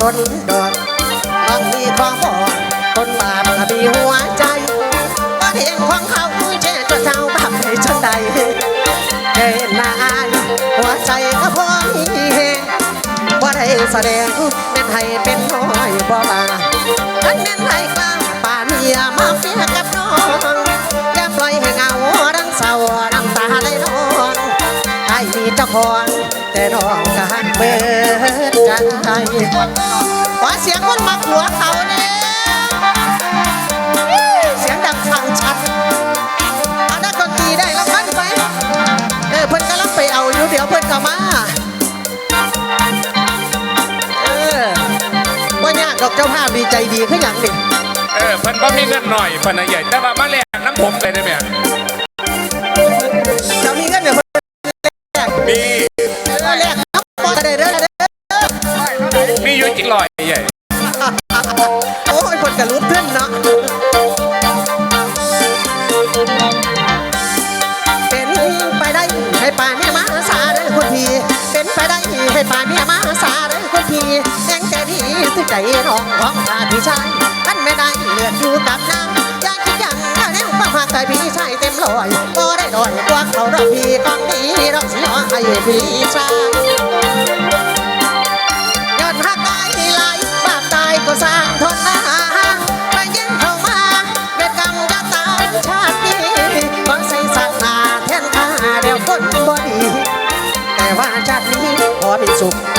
สนดอกน้องมีของบ่คนบาปก็มีหัวใจบ่เห็นของเขาแช่จนเจ้าบาปให้จนใดเห็นนายหัวใจก็พอมีแหงบ่ได้แสดงเป็นให้เป็นน้อยบ่บาอันแม่นให้กล้าป่าเมียมาเฟียกับน้อง มีเจ้าของแต่น้องก็หักเบิดใจขอเสียงคนมาหัวเขาเนี่ยเสียงดังฟังชัดเอานักดนตรีได้แล้วกันไปเออเพิ่นกำลังไปเอาอยู่เดี๋ยวเพิ่นก็มาเออว่ายากดอกเจ้าภาพดีใจดีขึ้นอย่างหนี้เออเพิ่นบ่มีเงินหน่อยเพิ่นน่ะใหญ่แต่ว่ามาแลกน้ำผมเลยได้ไหม แลกมีเออแลกน้ำบ่ได้เด้อเด้อมีอยู่จิกลอยใหญ่ โอ้ยคนกระลุกขึ้นเนาะเป็นไปได้ให้ป่าเนี่ยมาสาเลยคนพี่เป็นไปได้ให้ป่าเนี่ยมาสาเลยคนพี่แดงใจดีที่ใจน้องของข้าพี่ชายท่านไม่ได้เลือดอยู่กับน้ำ นั้นแล้วควากใจพี่ชายเต็มร้อยก็ได้ดอยกว่าเขาเราพี่กองนี้เราเสียให้พี่ชายยอดหักตายไหลบาปตายก็สร้างทนอาไปยินเข้ามาเบ็ดกรรมจะตายชาตินี้ขอใส่สัตว์นาแทนข้าเดี๋ยวคนบ่ดีแต่ว่าชาตินี้ขอมีสุข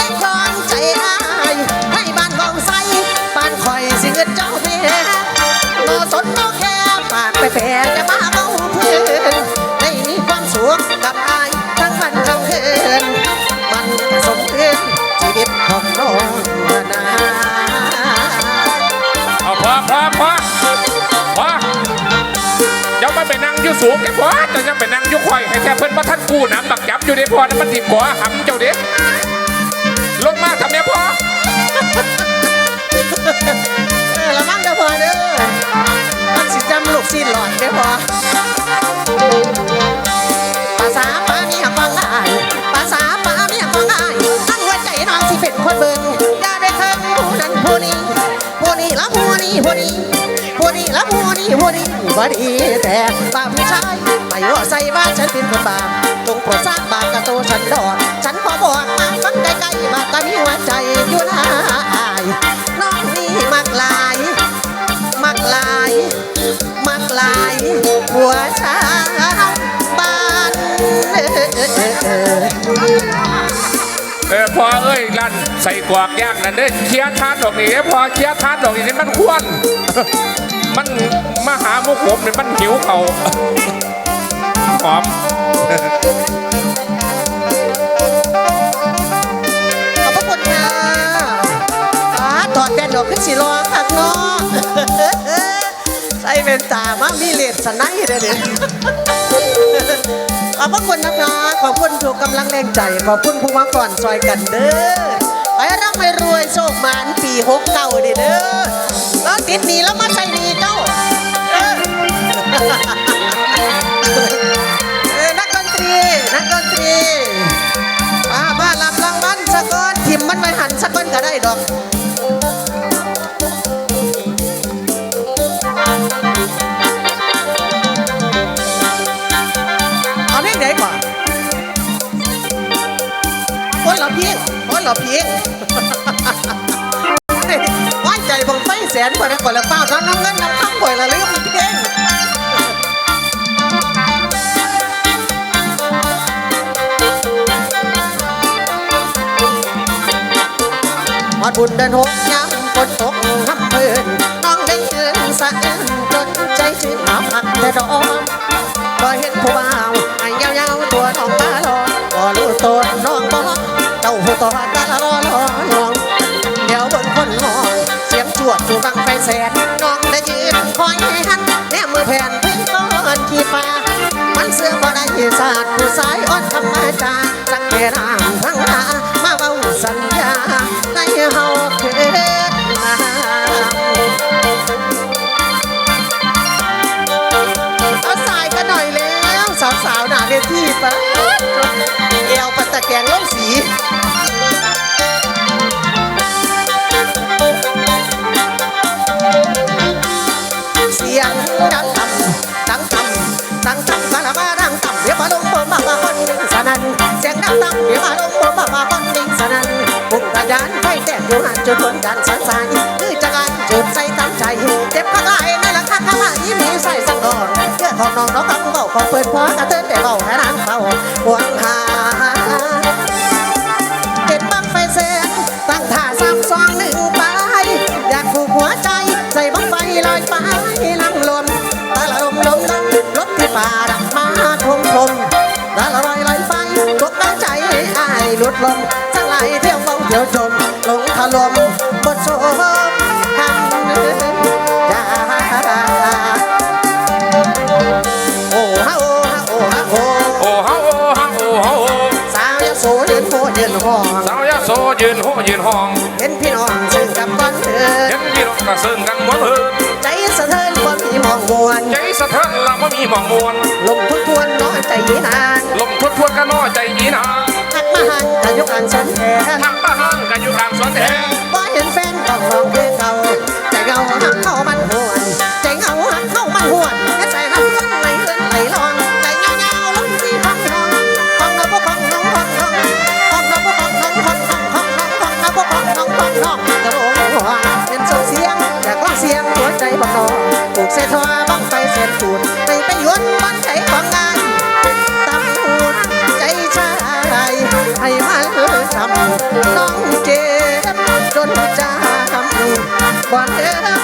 อยู่สูงแค่พอจะยังไปนั่งยู่ควายให้แค่เพิ่นว่าท่านกู้น้ำบักจับอยู่ในพอนั้นมันติดกัวหำเจ้าเด็กลงมาทำเนี้ยพอเออละมั่งเด้อพอเด้อมันสิจำลูกสิหลอดเด้อพอภาษาป้าเมียฟังได้ภาษาป้าเมียฟังได้ตั้งหัวใจน้องสิเป็นคนเบิ่งอย่าได้เคิงผู้นั้นผู้นี้ผู้นี้ละผู้นี้ผู้นี้ ผู้นี้ละผู้นี้ผู้นี้บ่ดีแต่บาปผู้ชายไม่ว่าใส่ว่าฉันเป็นคนบาปจงโปรดสร้างบาปกับตัวฉันดอดฉันขอบอกมาฟังใกล้ๆบาปก็มีหัวใจอยู่นะอายน้องนี่มักลาย มักลาย มักลายหัวชาวบ้านเออพอเอ้ยลั่นใส่กวากยางนั่นเด้เคลียร์ทานดอกนี้พอเคลียร์ทานดอกนี้มันควร มันมาหามุกผมเนี่ยมันหิวเขาหอมขอบพระคุณค่ะอ่าถอดแว่นออกขึ้นสีรอข้างนอกใส่เป็นตามามีเลดสไนด์เลยเนี่ยขอบพระคุณนะคะ ขอบคุณทุกกำลังแรงใจ ขอบคุณผู้มาก่อนซอยกันเด้อ ไปร่ำไปรวยโชคมานปีหกเก้าเด้อเด้อแล้วติดหนี้แล้วมาใส่หนี้เจ้าเออนักดนตรีนักดนตรีมาบ้าลำรางวัลสะก้อนทิมมันไปหันสะก้อนก็ได้ดอก พียงคนละเพีว่าใจบังไฟแสนกว่านั้นกว่าละเป้าน้ำน้ำเงินน้ำข้างกว่าละลืมเพียงหอดบุญเดินหกย้ำฝนตกน้ำเพลินน้องได้ยืนสะอื้นจนใจชื่นหาพักแต่ดอกก็เห็นผู้บ่า เจ้าผู้ต่อตาลอลอน้องเดี๋ยวบิ่งคนหองเสียงจวดจูบังไฟแสนน้องได้ยืนคอยหันแนมือแผ่นเพิ่งก้อนขี้ฟ้ามันเสื้อบ่ได้ศาสตร์ผู้สายอ่อนธรรมจาสักแก่น้ำทั้งหามาเบาสัญญาในเฮาเกิดมาเอาสายกันหน่อยแล้วสาวๆหน้าเวทีปะเอวปัตตะแกงล้มสี ตั้งเดี๋ยวมารมณ์บ่มมามาคนนิ่งสนั่นปุ่งทะยานไฟแตกอยู่หันจุดบนกันสันสายคือจักรันจุดใส่ตามใจเจ็บข้างไหลในหลังข้างหลังยิ้มมีใส่สังดอนเพื่อของน้องน้องคำเบาของเปิดพอกระเทินแต่เบาให้นางเฝ้าหวงหา ไอ้ายหลุดลมสังไหลเที่ยวเฝ้าเที่ยวชมลงถล่มบทโชมคำยาโอ้ฮะโอ้ฮะโอ้ฮะโอ้โอ้เฮาโอ้เฮาโอ้เฮาโอ้สาวยโสยืนโหยืนห้องสาวยาโสยืนโหยืนห้องเห็นพี่น้องซึ่งกับบ้านเถิดเห็นพี่น้องกระซึ่งกันหมดเอินใจ สะเทือนละไม่มีหมองมวลลมทุกทวนน้อยใจยีนางลมทวนทวนกันน้อยใจยีนาหักมาหันกะยุกอันสนแทนทางบ้านกันอยู่กลางสวนแทนบ่เห็นแฟนต้องร้องเพลงเก่าใจเงาหักเข้ามันหวนใจเงาหักเข้ามันหวนและใจำบ่เห็นได้เอ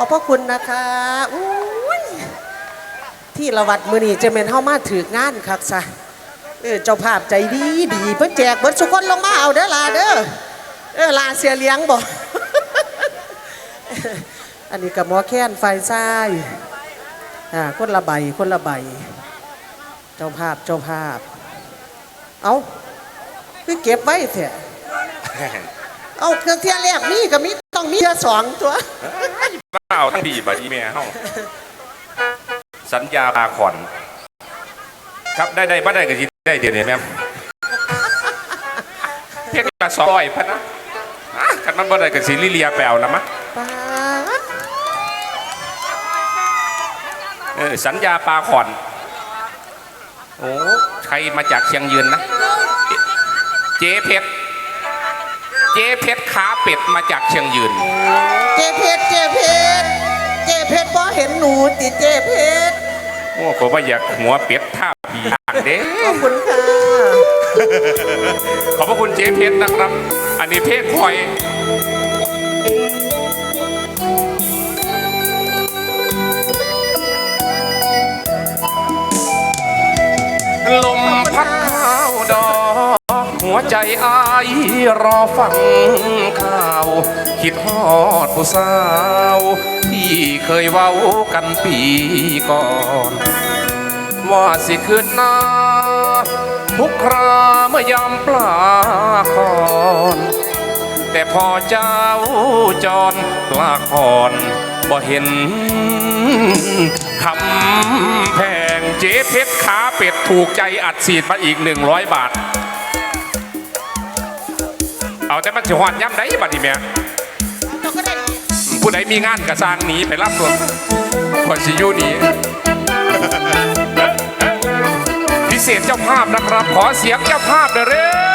ขอบพระคุณนะคะอุ้ยที่ละวัดมือนี่จะเป็นเฮามาถืองานครับซะเออเจ้าภาพใจดีดีเพิ่นแจกเบิดสุกคนลงมาเอาเด้อล่ะเด้อเออลาเสียเลี้ยงบอกอันนี้กับหมอแค้นไฟซ้ายอ่าคนละใบคนละใบ เจ้าภาพเจ้าภาพ เอาคือเก็บไว้เถอะเอาเครื่องเทียนแรกนี่ก็มี ต้องมีเทียสองตัวเปล่าทั้งดีบัดอีเมียเฮาสัญญาปาขอน ครับได้ได้บ่ได้ก็สิได้เดี๋ยวนี้แม่มเพียงละสองร้อยพันนะอะกันมันบ่ได้ก็สิลิเลียไปเอาละมะป๊าดเออสัญญาปลาขอนโอ้ใครมาจากเชียงยืนนะ เจ๊เพชรเจ๊เพชร ขาเป็ดมาจากเชียงยืน เจเพชรเจเพชรเจเพชรพอเห็นหนูติเจเพชรโอ้ผมว่าอยากหัวเป็ดท่าบีอ่างเด้ขอบคุณค่ะขอบพระคุณเจ๊เพชรนะครับ อันนี้เพชรคอยลมพัดข้าวดอกหั วใจอายรอฟังข่าว คิดฮอดผู้สาว ที่เคยเว้ากันปีก่อน ว่าสิคืนน้าทุกคราเมื่อยามปลาคอนแต่พอเจ้าจรปลาคอนบ่เห็นคำแพงเจ๊เพชรขาเป็ดถูกใจอัดฉีดมาอีกหนึ่งร้อยบาท แต่มันจะหอดย่ำได้บัดนี้แม่เราก็ได้ผู้ใดมีงานกระซางหนีไปรับตัวคนสิอยูหนีพิเศษเจ้าภาพนะครับ ขอเสียงเจ้าภาพหน่อยเร็ว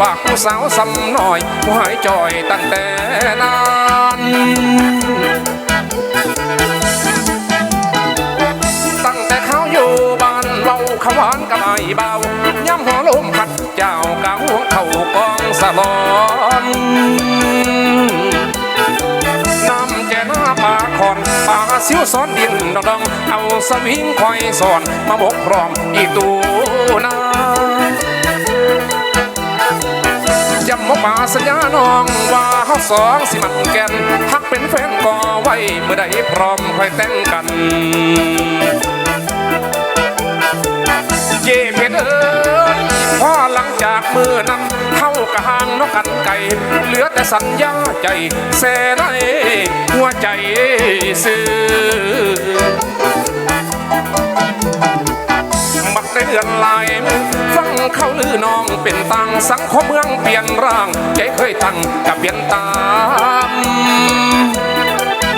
ฝากผู้สาวสำหน่อยผู้หายจอยตั้งแต่นานตั้งแต่เขาอยู่บ้านเบาขวานกับไอ้เบาย่ำหัวลมพัดเจ้าเก่าเข้ากองสะลอนน้ำแจน้าปลาคอนปลาซิวซ้อนดินดองดอง เอาสวิงคอยสอนมาบกพร้อมอีตูนา จำมาป่าสัญญาน้องว่าเฮาสองสิมันแก่นทักเป็นแฟนก่อไว้เมื่อใดพร้อมค่อยแต่งกันเจเพชรเอ้ยพอหลังจากมือนั้นเข้ากระหางนกกันไก่ เหลือแต่สัญญาใจแส่ในหัวใจซื้อ เดือนลายฟังเขาลือน้องเป็นตังสังคมเมืองเปลี่ยนร่างใจเคยตั้งกับเปลี่ยนตาม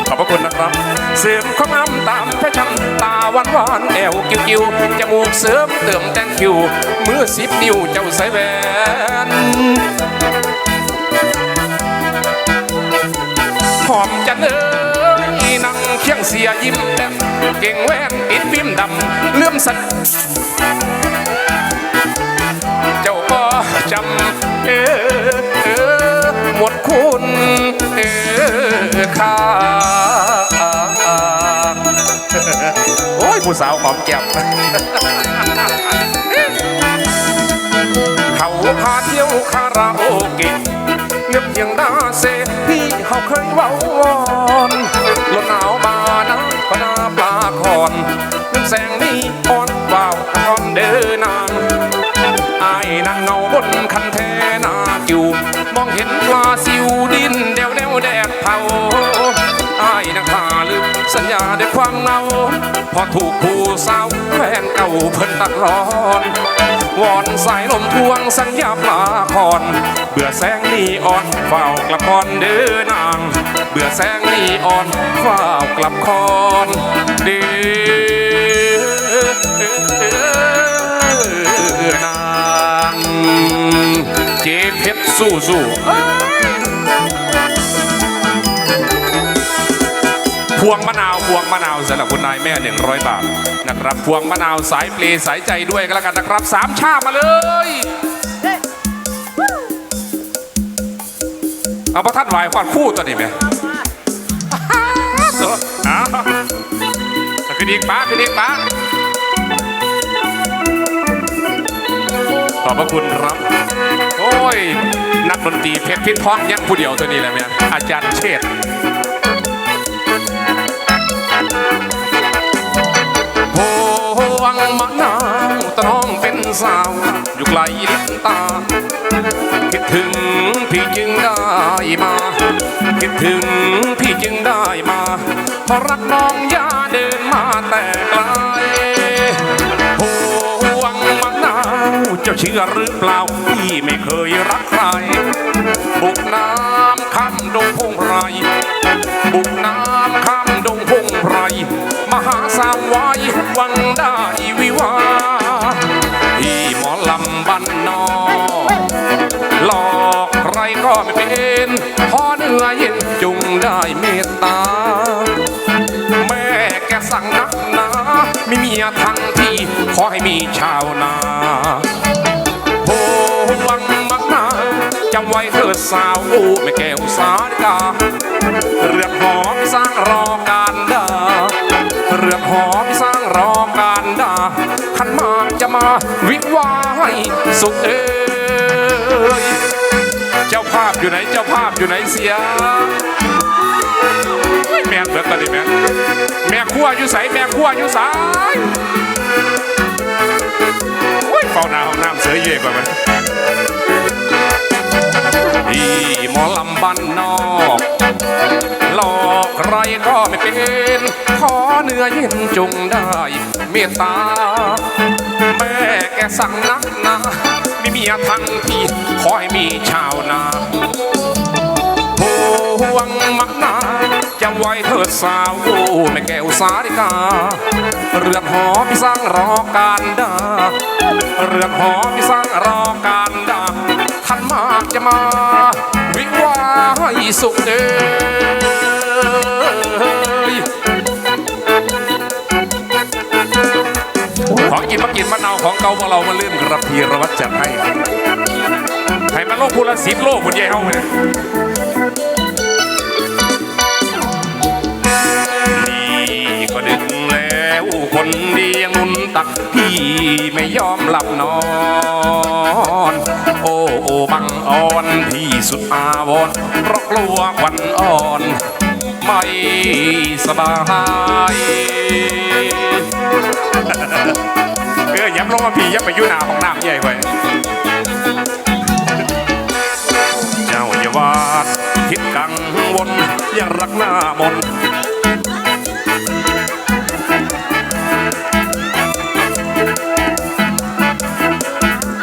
ขอบพระคุณนะครับ เสริมความงามตามแฟชั่นตาหวานหวานแอวกิ้วกิ้วจมูกเสริมเติมแต่งคิวมือสิบนิ้วเจ้าใส่แหวนหอมจันเอ้ นั่งเคียงเสียยิ้มแต้มเก่งแว่นปิดฟิล์มดำเลื่อมสันเจ้าก็จำเออเออหมดคุณเออค่าโอ้ยผู้สาวหอมแก้มเขาพาเที่ยวคาราโอเกะ เงียบยังดาเซพี่เขาเคยเว้าวอนลมหนาวมานะพนาปลาคอนน้ำแสงนี้อ่อนว่าวคอนเดินนางอายนั่งเงาบนคันแทนากิวมองเห็นปลาซิวดินเดวเดวแดดเผาอายนังขาลืมสัญญาด้วยความเงา อถูกผู้สาวแฟนเก่าเพิ่นตัดร้อน วอนสายลมทวงสัญญาปลาคอนเบื่อแสงนีอ่อนเฝ้ากลับคอนเดินนาง เบื่อแสงนีอ่อนเฝ้ากลับคอนเดินนาง เจเพชรสู้สู้ พวงมะนาวพวงมะนาวสำหรับคุณนายแม่ 100 บาทนะครับพวงมะนาวสายเปลสายใจด้วยก็แล้วกันนะครับสามชามาเลยเอาพระท่านไหวความคู่ตัวนี้ไหมเอาขึ้นอีกป้าขึ้นอีกป้าขอบพระคุณครับ โอ้ย นักดนตรีเพชรพิษพอกยังผู้เดียวตัวนี้แหละแม่อาจารย์เชษ วงมะนาวตน้องเป็นสาว อยู่ไกลลิ้นตา คิดถึงพี่จึงได้มา คิดถึงพี่จึงได้มาเพราะรักน้องย่าเดินมาแต่ไกลพวงมะนาวเจ้าเชื่อหรือเปล่าพี่ไม่เคยรักใคร บุกน้ำข้ามดงพงไพรบุกน้ำข้ามดงพงไพรมหาสาวไว หวังได้วิวาที่หมอลำบ้านนอกหลอกใครก็ไม่เป็นพอเหนื่อยเย็นจุงได้เมตตา แม่แกสั่งนักหนาไม่มีทั้งที่ขอให้มีชาวนาโพวังมักนาจำไว้เถิดสาวโอ้แม่แก้วสาริกาเรือกหอพี่สร้างรอการดาเรือกหอพี่ส รอการดาขันมากจะมาวิวาให้สุขเอ้ยเจ้าภาพอยู่ไหนเจ้าภาพอยู่ไหนเสีย แม่เบิดตอนนี้แม่แม่ขั้วอยู่ใสแม่ขั้วอยู่สายโอ้ยเฝ้าหน้าห้องน้ำเสือเย่กว่ามันอีหมอลำบ้านนอก หลอกใครก็ไม่เป็น ขอเนื้อเย็นจงได้เมตตา แม่แกสั่งนักนะมีเมียทั้งที่ขอให้มีชาวนาพวงมักนาจำไว้เถิดสาวโอ้แม่แก้วสาริกา เรือนหอพี่สร้างรอการดาเรือนหอพี่สร้างรอการดาท่านมากจะมา วิวาให้สุขเอ่ ของกินมากินมะนาวของเก่าของเรามาลื่นกระพีระวัดจัดให้ให้มันโลกพูละสิบโลกคนใหญ่เฮาเนี่ยนี่ก็ดึกแล้วคนดียังนุนตักพี่ไม่ยอมหลับนอน โอ้โอบังอ่อนพี่สุดอาวรเพราะกลัววันอ่อนไม่สบาย ลงมาพี่ย้ำไปยู่หนาของน้ำใหญ่ไว้เจ้าอย่าวาดคิดกังวลอย่ารักหน้ามน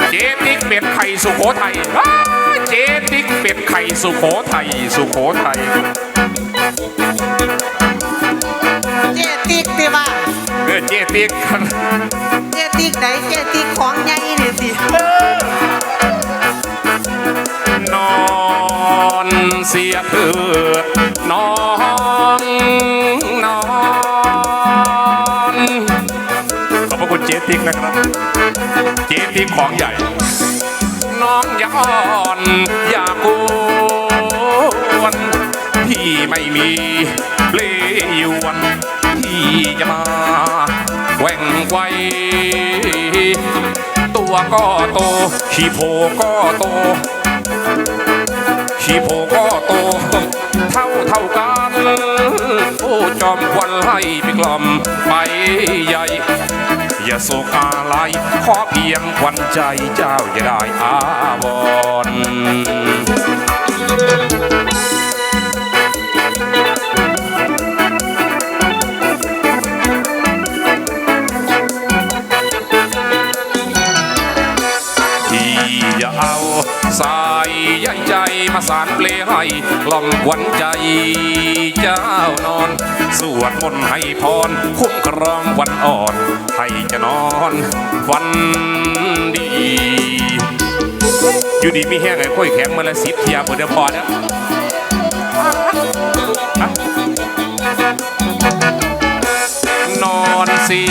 เจติกเป็ดไข่สุโขทัยเจติกเป็ดไข่สุโขทัยสุโขทัยเจติกติว่า อเจติ๊กเจติกไหนเจติกของใหญ่นี่สินอนเสียเถิดน้องนอนขอบพระคุณเจติ๊กนะครับ เจติ๊กของใหญ่ น้องอย่าอ่อนอย่ากวนพี่ไม่มีเปลยวน จะมาแกว่งไกวตัวก็โตขี้โพก็โตขี้โพก็โต เท่าเท่ากันโอ้จอมควันให้ไปกล่อมไปใหญ่ อย่าโศกอะไรขอเพียงควันใจเจ้าจะได้อาวร อย่าเอาสายใยใจมาสารเปลให้ล่อมควันใจเจ้านอน สวดมนต์ให้พร คุ้มครองวันอ่อน ให้จะนอนฝันดี อยู่ดีมีแห้งไอ้ค่อยแข็งมาละสิบเทียบเดี๋ยวพอนะนอนสี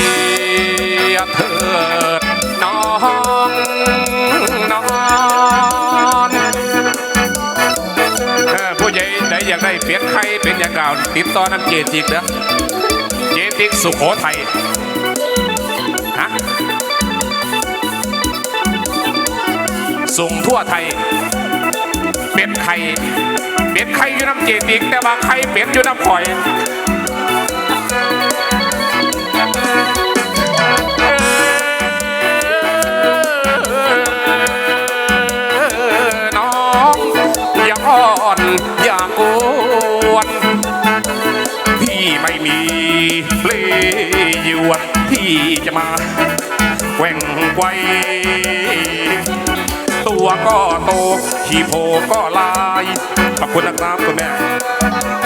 เปลี่ยนไข่เป็นอย่างเก่าติดต่อน้ำเจจิกนะเจจิกสุโขทัยฮะส่งทั่วไทย เป็ดไข่เป็ดไข่อยู่น้ำเจจิกแต่ว่าไข่เป็ดอยู่น้ำข่อย หยวนที่จะมาแกว่งไกวตัวก็โตขี้โพก็ลาย ขอบคุณนะครับคุณแม่